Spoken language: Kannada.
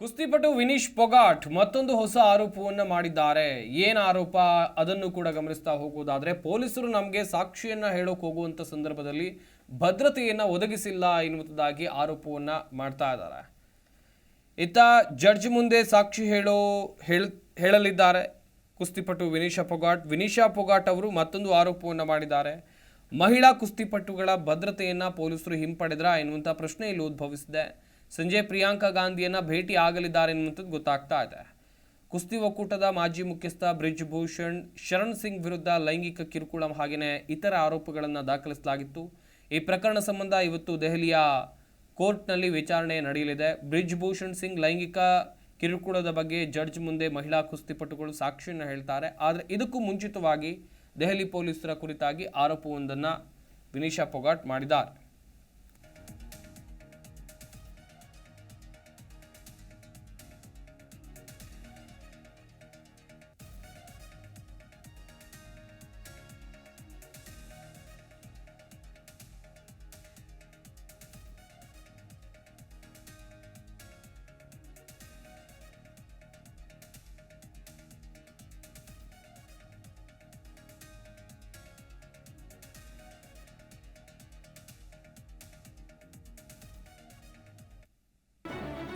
ಕುಸ್ತಿಪಟು ವಿನೀಶ್ ಪೊಗಾಟ್ ಮತ್ತೊಂದು ಹೊಸ ಆರೋಪವನ್ನು ಮಾಡಿದ್ದಾರೆ. ಏನು ಆರೋಪ? ಅದನ್ನು ಕೂಡ ಗಮನಿಸ್ತಾ ಹೋಗುವುದಾದ್ರೆ ಪೊಲೀಸರು ನಮಗೆ ಸಾಕ್ಷಿಯನ್ನ ಹೇಳೋಕೆ ಹೋಗುವಂತ ಸಂದರ್ಭದಲ್ಲಿ ಭದ್ರತೆಯನ್ನು ಒದಗಿಸಿಲ್ಲ ಎನ್ನುವುದಾಗಿ ಆರೋಪವನ್ನ ಮಾಡ್ತಾ ಇದ್ದಾರೆ. ಇತ್ತ ಜಡ್ಜ್ ಮುಂದೆ ಸಾಕ್ಷಿ ಹೇಳೋ, ಹೇಳ್, ಹೇಳಲಿದ್ದಾರೆ ಕುಸ್ತಿಪಟು ವಿನೀಶಾ ಪೊಗಾಟ್. ವಿನೀಶಾ ಪೊಗಾಟ್ ಅವರು ಮತ್ತೊಂದು ಆರೋಪವನ್ನು ಮಾಡಿದ್ದಾರೆ. ಮಹಿಳಾ ಕುಸ್ತಿಪಟುಗಳ ಭದ್ರತೆಯನ್ನು ಪೊಲೀಸರು ಹಿಂಪಡೆದ್ರ ಎನ್ನುವಂಥ ಪ್ರಶ್ನೆ ಇಲ್ಲಿ ಉದ್ಭವಿಸಿದೆ. ಸಂಜೆ ಪ್ರಿಯಾಂಕಾ ಗಾಂಧಿಯನ್ನ ಭೇಟಿ ಆಗಲಿದ್ದಾರೆ ಎನ್ನುವಂಥದ್ದು ಗೊತ್ತಾಗ್ತಾ ಇದೆ. ಕುಸ್ತಿ ಒಕ್ಕೂಟದ ಮಾಜಿ ಮುಖ್ಯಸ್ಥ ಬ್ರಿಜ್ ಭೂಷಣ್ ಶರಣ್ ಸಿಂಗ್ ವಿರುದ್ಧ ಲೈಂಗಿಕ ಕಿರುಕುಳ ಹಾಗೆಯೇ ಇತರ ಆರೋಪಗಳನ್ನು ದಾಖಲಿಸಲಾಗಿತ್ತು. ಈ ಪ್ರಕರಣ ಸಂಬಂಧ ಇವತ್ತು ದೆಹಲಿಯ ಕೋರ್ಟ್ನಲ್ಲಿ ವಿಚಾರಣೆ ನಡೆಯಲಿದೆ. ಬ್ರಿಜ್ ಭೂಷಣ್ ಸಿಂಗ್ ಲೈಂಗಿಕ ಕಿರುಕುಳದ ಬಗ್ಗೆ ಜಡ್ಜ್ ಮುಂದೆ ಮಹಿಳಾ ಕುಸ್ತಿಪಟುಗಳು ಸಾಕ್ಷಿಯನ್ನು ಹೇಳ್ತಾರೆ. ಆದರೆ ಇದಕ್ಕೂ ಮುಂಚಿತವಾಗಿ ದೆಹಲಿ ಪೊಲೀಸರ ಕುರಿತಾಗಿ ಆರೋಪವೊಂದನ್ನು ವಿನಿಶಾ ಪೊಗಾಟ್ ಮಾಡಿದ್ದಾರೆ.